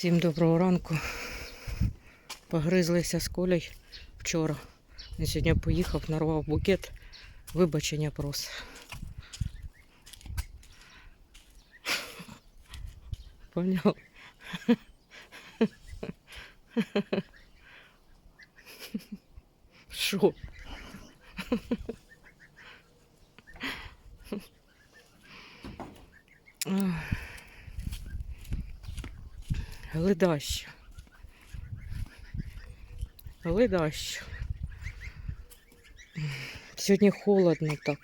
Всім доброго ранку. Погризлися з колей вчора. Він сьогодні поїхав, нарвав букет. Вибачення просить. Поняв? Що? Ах. Ледаще. Ледаще. Сьогодні холодно так.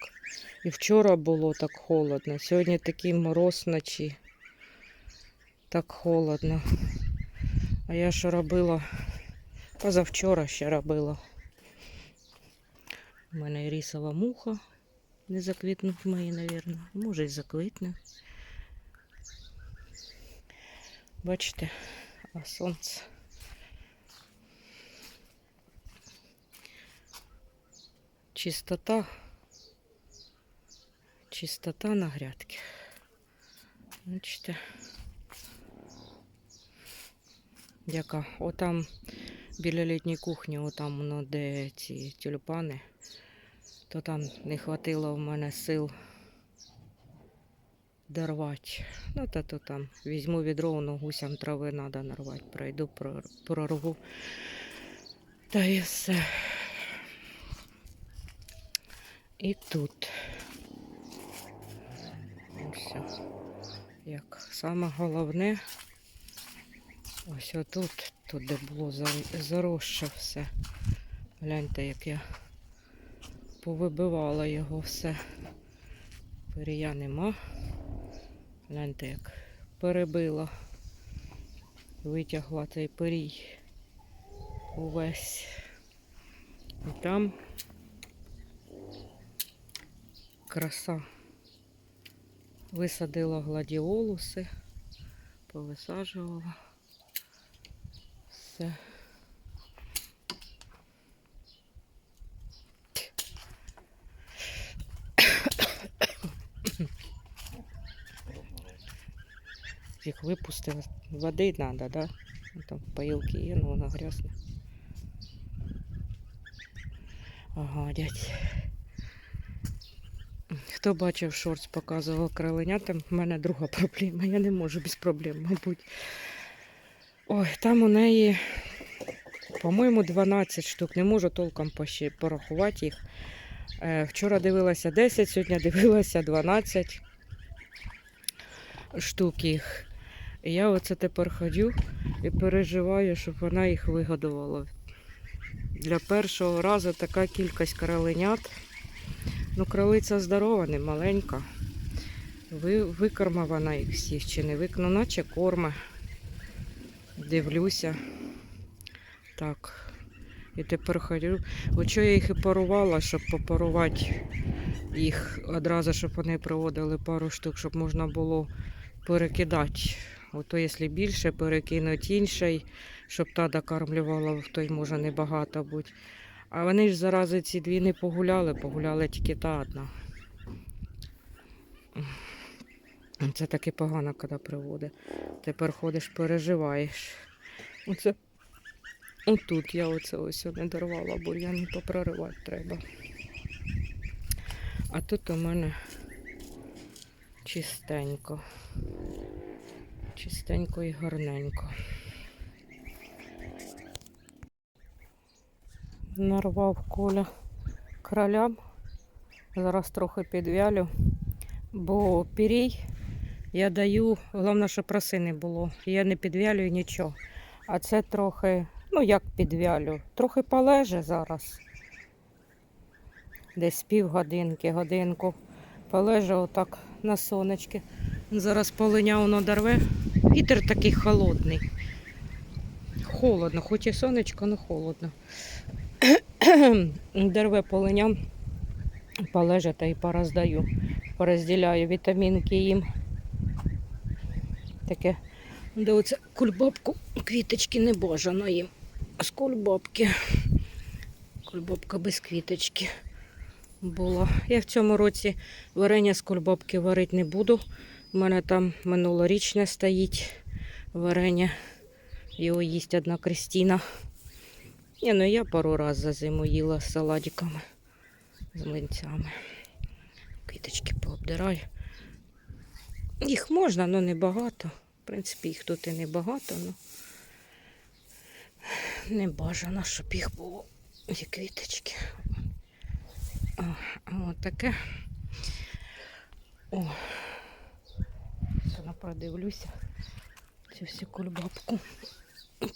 І вчора було так холодно. Сьогодні такий мороз вночі. Так холодно. А я що робила? Позавчора ще робила. У мене рісова муха. Не заквітнув мої, мабуть. Може і заквітне. Бачите, а сонце. Чистота. Чистота на грядки. Бачите. Яка? Отам біля літньої кухні, отам воно де ці тюльпани, то там не хватило в мене сил дорвати. Ну, та то там візьму відро, воно гусям трави треба нарвати. Пройду, прор- прорву. Та і все. І тут. Ось. Як саме головне, ось отут, тут де було за- заросше все. Гляньте, як я повибивала його все. Перія нема. Гляньте, як перебила, витягла цей перій увесь. І там краса. Висадила гладіолуси, повисаджувала. Все. Їх випустила. Води треба, да? Ну, Там поїлки є, але вона грязна. Ага, дядь. Хто бачив шорт, показував кроленятам, в мене друга проблема. Я не можу без проблем, мабуть. Ой, там у неї, по-моєму, 12 штук. Не можу толком порахувати їх. Е, Вчора дивилася 10, сьогодні дивилася 12 штук їх. І я оце тепер ходю і переживаю, щоб вона їх вигодувала. Для першого разу така кількість кроленят. Ну, кролиця здорова, не маленька. Ви, викорма вона їх всіх чи не вик... Ну, наче корма. Дивлюся. Так. І тепер ходю. Очо я їх і парувала, щоб попарувати їх одразу, щоб вони приводили пару штук, щоб можна було перекидати. Ото, якщо більше, перекинути інший, щоб та докармлювала, то й може небагато бути. А вони ж зарази ці дві не погуляли, погуляли тільки та одна. Це таки погано, коли приводить. Тепер ходиш, переживаєш. Оце отут я оце ось не дорвала, бо я не попроривати треба. А тут у мене чистенько. Чистенько і гарненько. Нарвав коля кролям. Зараз трохи підвялю, бо пірій я даю, головне, щоб роси не було. Я не підвялюю нічого. А це трохи, ну як підвялю, трохи полеже зараз. Десь півгодинки, годинку. Полеже отак на сонечки. Зараз полиня воно дорве. Вітер такий холодний. Холодно, хоч і сонечко, але холодно. Дерве полиня, полежа й пороздаю. Порозділяю вітамінки їм. Таке, оце кульбабку, квіточки не бажано їм. З кульбабки. Кульбабка без квіточки була. Я в цьому році варення з кульбабки варити не буду. У мене там минулорічне стоїть варення. Його їсть одна Кристина. Ні, ну я пару раз за зиму їла з салатиками, з млинцями. Квіточки пообдираю. Їх можна, але не багато. В принципі, їх тут і не багато, але не бажано, щоб їх було. Ці квіточки. О, а от таке. О. Зараз продивлюся цю всю кульбабку.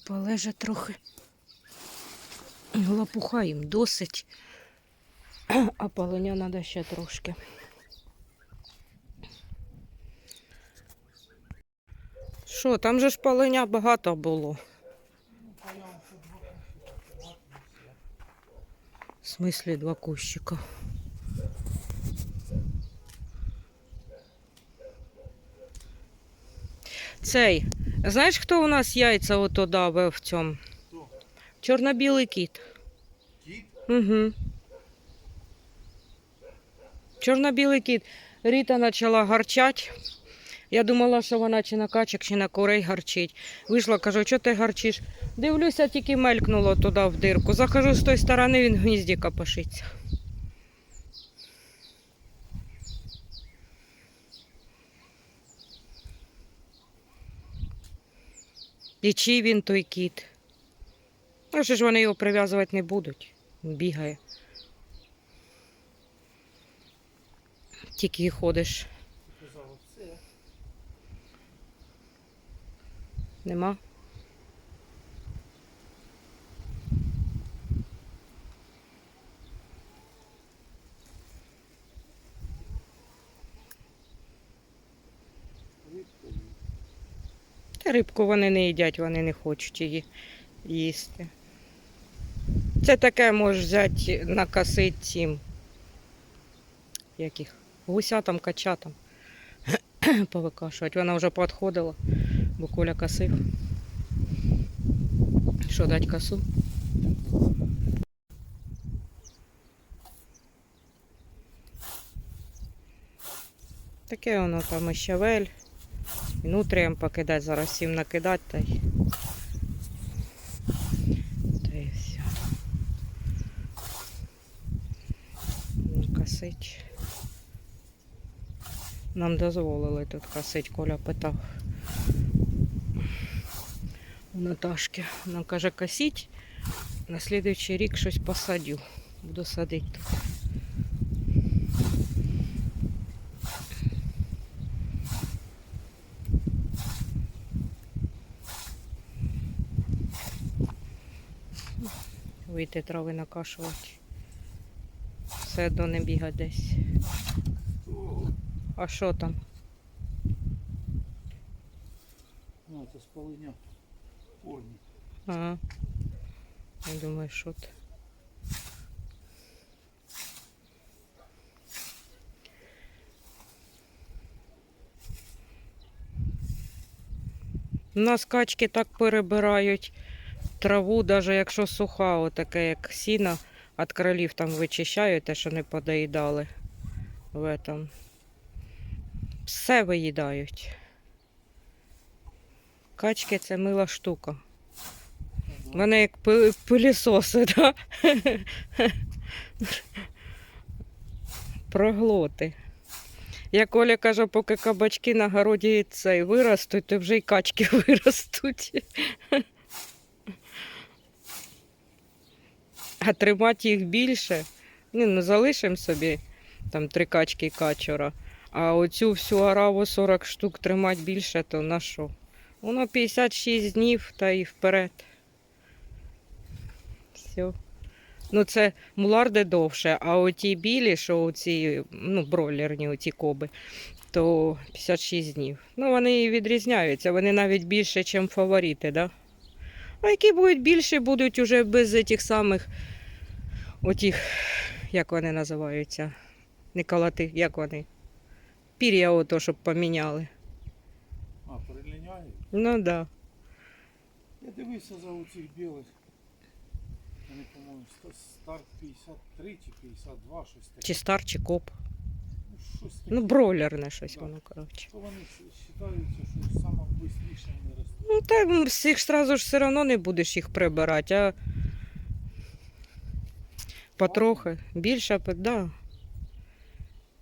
Полеже трохи. Лопуха їм досить. А полоня треба ще трошки. Що, там же ж полоня багато було. В смислі два кущика. Цей. Знаєш, хто у нас яйця ото давив в цьому? Хто? Чорно-білий кіт. Кіт? Угу. Чорно-білий кіт. Ріта почала гарчати. Я думала, що вона чи на качок, чи на курей гарчить. Вийшла, кажу, що ти гарчиш? Дивлюся, тільки мелькнуло туди в дирку. Захожу з тої сторони, він в гнізді капошиться. І чий він той кіт? А що ж вони його прив'язувати не будуть? Бігає. Тільки ходиш. Казала, все. Нема? Рибку. Вони не їдять, вони не хочуть її їсти. Це таке можеш взяти накосити цим. Яких? Гусятам, качатам. Повикашувати. Вона вже підходила, бо Коля косив. Що дать косу? Таке воно там і щавель. І нутріям покидати, зараз всім накидати та й. Та й все. Косить. Нам дозволили тут косить, Коля питав. Наташки. Вона каже, косіть. На слідуючий рік щось посадю. Буду садити тут. Вийти трави накашувати. Все одно не бігати десь. А що там? Ну, це спалення корні. Ага. Я думаю, що це. У нас качки так перебирають траву, навіть якщо суха, отаке як сіно, від кролів там вичищають, те, що не подоїдали в этом. Все виїдають. Качки це мила штука. Вони як пи- пилісоси, да? Проглоти. Як Оля каже, поки кабачки на городі цей виростуть, то вже й качки виростуть. А тримати їх більше, ну, ну залишимо собі там три качки і качура. А оцю всю араву 40 штук тримати більше, то на що? Воно 56 днів та і вперед. Все. Ну, це муларди довше, а оті білі, що оці, ну, бройлерні оці коби, то 56 днів. Ну, вони і відрізняються, вони навіть більше, ніж фаворити, да? А які будуть більше, будуть уже без тих самих отих, як вони називаються, не колоти, як вони? Пір'я ото, щоб поміняли. А. Ну так. Да. Я дивився за оцих білих. Вони, по-моєму, ста- старт 53 чи 52, щось таке. Чи стар, чи коп. Ну, щось таке. Ну, бройлерне щось Да. воно, коротше. То вони вважаються, що саме швидше вони ростуть. Ну, та всіх ж сразу ж все одно не будеш їх прибирати, а потрохи. Більше, пе- да.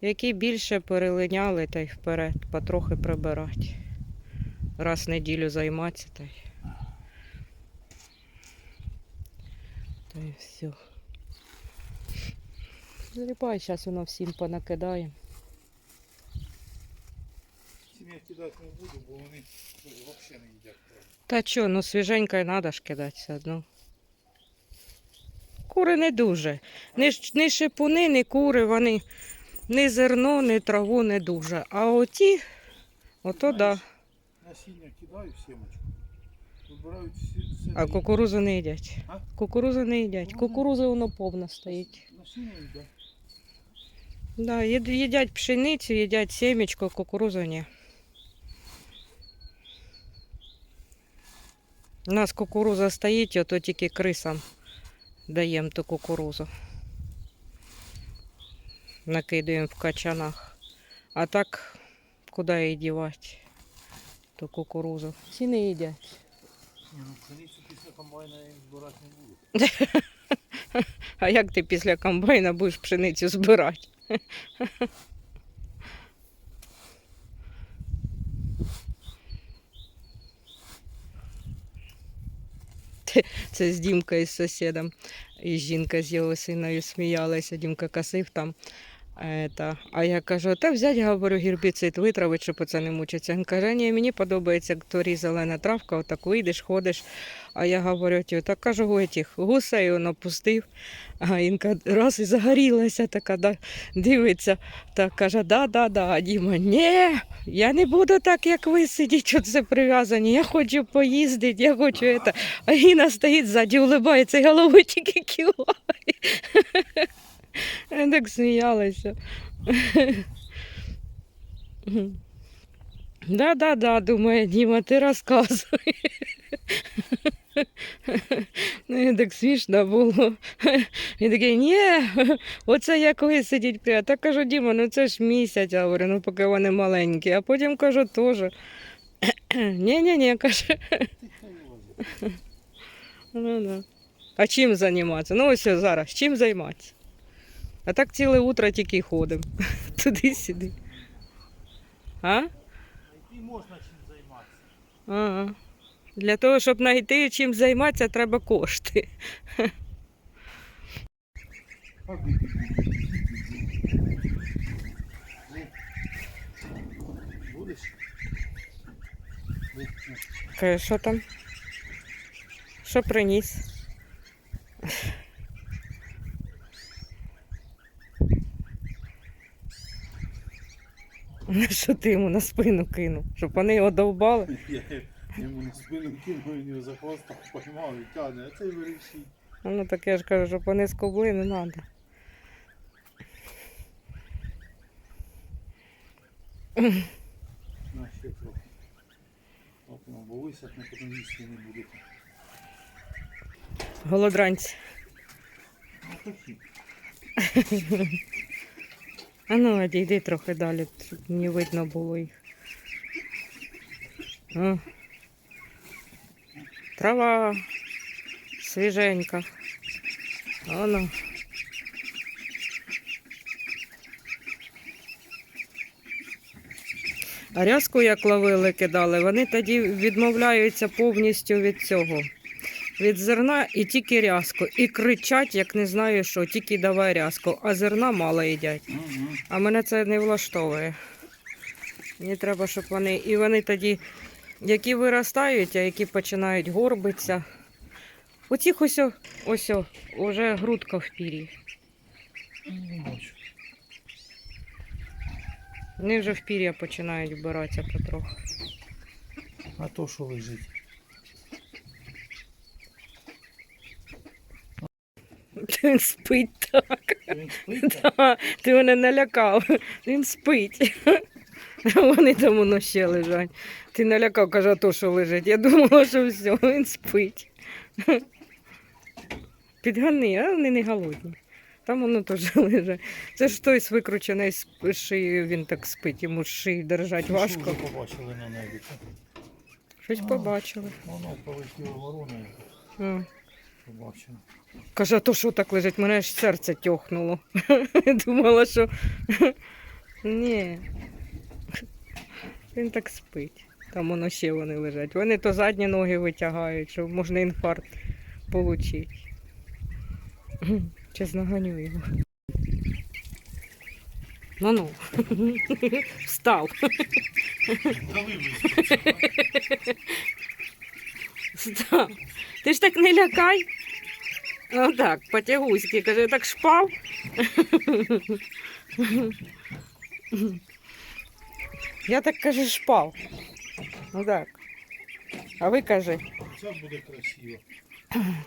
Які більше перелиняли, та й вперед, потрохи прибирати. Раз в неділю займатися та й. Та й все. Заліпай, зараз воно всім понакидає. Цим я кидати не буду, бо вони взагалі не їдять. Та чо, ну свіженько й треба ж кидати все одно. Кури не дуже. Ні, ні шипуни, ні кури, вони ні зерно, ні траву не дуже. А оті, ото да. Насіння кидаю сімочку. Вибирають всі все. А кукурузу не їдять. А? Кукурузу не їдять. Кукурузи воно повно стоїть. Насіння йде. Да, їд- їдять пшеницю, їдять сімечко, кукурузу ні. У нас кукуруза стоїть, ото тільки крисам даємо ту кукурузу. Накидаємо в качанах. А так, куди її дівати? Ту кукурузу. Всі не їдять. Ну пшеницю після комбайна я збирати не буду. А як ти після комбайна будеш пшеницю збирати? Це з Дімкою з сусідом. І жінка з його синою сміялася, Дімка косив там. Ета. А я кажу, та взять, говорю, гербіцид витравить, щоб оце не мучиться. Він каже, ні, мені подобається торі зелена травка, отак вийдеш, ходиш. А я говорю, так кажу, этих гусей воно пустив. А Інка раз і загорілася, така да, дивиться, так каже, да, да, да. А Діма, ні, я не буду так, як ви сидіти, оце прив'язані. Я хочу поїздити, я хочу это. А Іна стоїть ззаді, улибається і головою тільки киває. Так сміялася. Да, да, да, думає Діма, ти розказуй. Ну, і так смішно було. Він такий, ні, оце як ви сидіть прямо. Так кажу, Діма, ну це ж місяць, я говорю, ну поки вони маленькі. А потім кажу теж. Ні-ні-ні, каже. Ну, да. А чим займатися? Ну ось зараз, чим займатися? А так ціле утро тільки ходимо. Туди-сюди. А? Знайти можна чим займатися. Ага. Для того, щоб знайти чим займатися, треба кошти. Будеш? Що там? Що приніс? Що ти йому на спину кинув? Щоб вони його довбали? Я йому на спину кинув, він його за хвоста поймав і тягне, а цей вирішив. А Ну так я ж кажу, щоб вони скобли, не треба. На ще трохи. Опно, бо висохне, потім їсти не буде. Голодранці. Ну. А ну, одійди трохи далі, щоб не видно було їх. О. Трава свіженька. Оно. А рязку як ловили, кидали, вони тоді відмовляються повністю від цього. Від зерна і тільки рязку. І кричать, як не знаю що, тільки давай рязку, а зерна мало їдять. А мене це не влаштовує. Мені треба, щоб вони. І вони тоді, які виростають, а які починають горбитися. У цих ось, ось уже грудка в бачу. Вони вже в пір'я починають вбиратися потроху. А то що лежить? Він спить так. Він спить? Та, Ти мене налякав. Він спить. Вони там воно ще лежать. Ти налякав, каже, а то, що лежить. Я думала, що все, він спить. Підгани, а вони не голодні. Там воно теж лежить. Це ж той викручений з шиєю, він так спить, йому ж шию держать важко. Що ви побачили на небі? Щось побачили. Воно полетіло вороною, М. побачив. Каже, а то що так лежить? Мене ж серце тьохнуло. Думала, що ні. Він так спить. Там воно ще вони лежать. Вони то задні ноги витягають, що можна інфаркт отримати. Зараз наганю його. Ну ну. Встав. Встав. Ти ж так не лякай. Ну так, потягуськи, каже, так шпав. Я так каже, шпав. Ну так. А ви каже, Це буде красиво.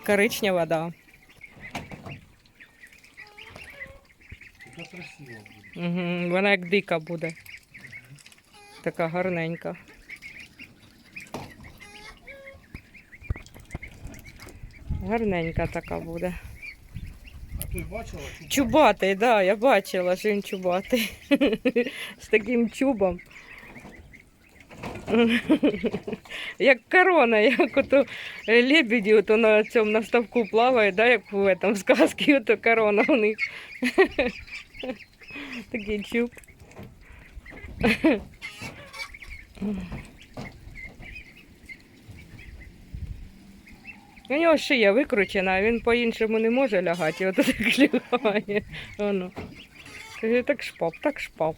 коричнева, да. Це красиво буде. Угу. Вона як дика буде. Така гарненька. Гарненька така буде. А ти бачила? Чи Чубатий, да, я бачила, що він чубатий. З таким чубом. Як корона, як ото лебеді ото на цьому на ставку плаває, да, як в этом в сказці, ото корона у них. Такий чуб. У нього шия викручена, а він по-іншому не може лягати, і ото так лягає. Воно. Так шпав, так шпав.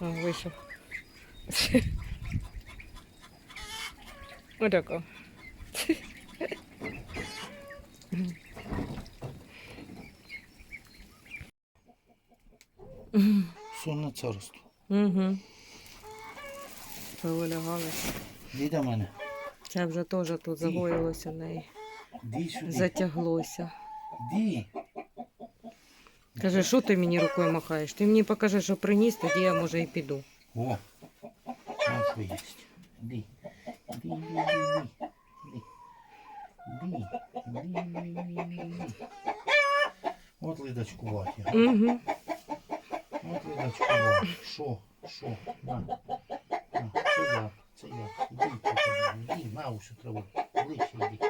О, вийшов. Отако. Сонне царство. Угу. Повилягалися. Іди до мене. Це вже теж тут загоїлося в неї. Іди сюди. Затяглося. Іди. Каже, що ти мені рукою махаєш? Ти мені покажи, що приніс, тоді я може і піду. О, що є. Іди. Іди, іди, іди, іди. Іди. Іди, іди, іди, іди. От лидочку ваті. Угу. От лидочку ваті. Що? Що? На. На. Це Це. Іди. На ось треба. Ближче така.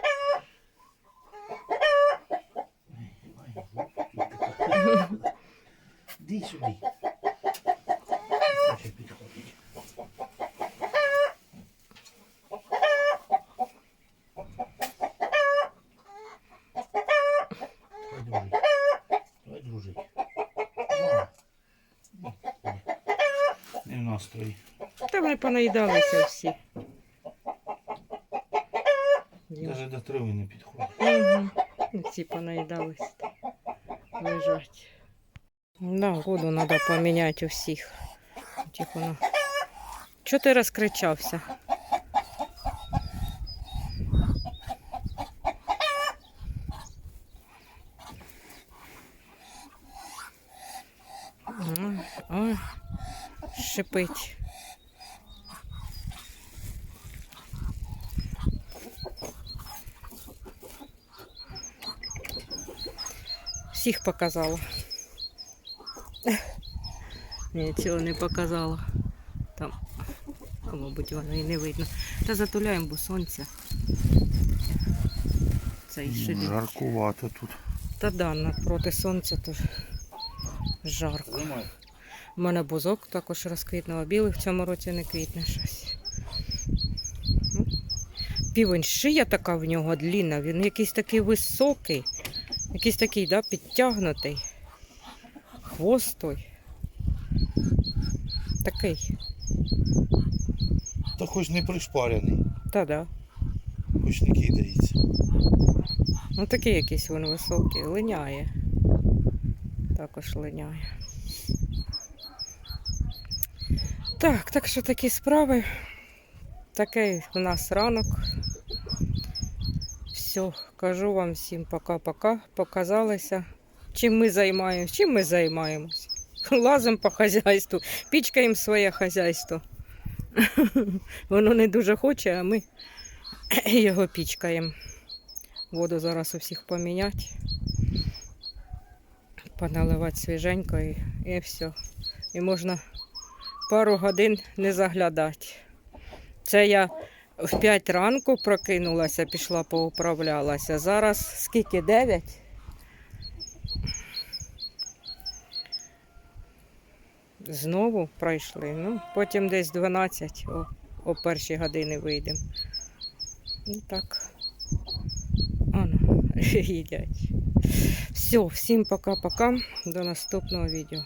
Іди сюди. Хоче. Давай дружить. Не в. Та вони понаїдалися всі. Навіть до трави не підходить. Угу. Всі понаїдалися. Лежать. Да, воду треба поміняти у всіх. Воно. Чого ти розкричався? Ой, Ой, шипить. Всіх показала. Ні, цього не показала. Там, а, мабуть, воно і не видно. Та затуляємо, бо сонце. Цей шибі. Жаркувато тут. Та да, напроти сонця то жарко. У мене бузок також розквітнув, а білий в цьому році не квітне щось. Ну, Півень шия така в нього длінна, він якийсь такий високий, якийсь такий, да, підтягнутий. Хвост той. Такий. Та хоч не пришпарений, Та да. хоч не кидається. Ну такий якийсь він високий, линяє. Також линяє. Так, так що такі справи. Такий у нас ранок. Все, кажу вам всім пока-пока. Показалися. Чим ми займаємося? Чим ми займаємось? Лазимо по хазяйству, пічкаємо своє хазяйство. Воно не дуже хоче, а ми його пічкаємо. Воду зараз у всіх поміняти. Поналивати свіженько і, і все. І можна пару годин не заглядати. Це я в 5 ранку прокинулася, пішла поуправлялася. Зараз скільки? 9? Знову пройшли. Ну, потім десь 12 о, о першій години вийдемо. Ну так. Ано, їдять. Все, всім пока-пока. До наступного відео.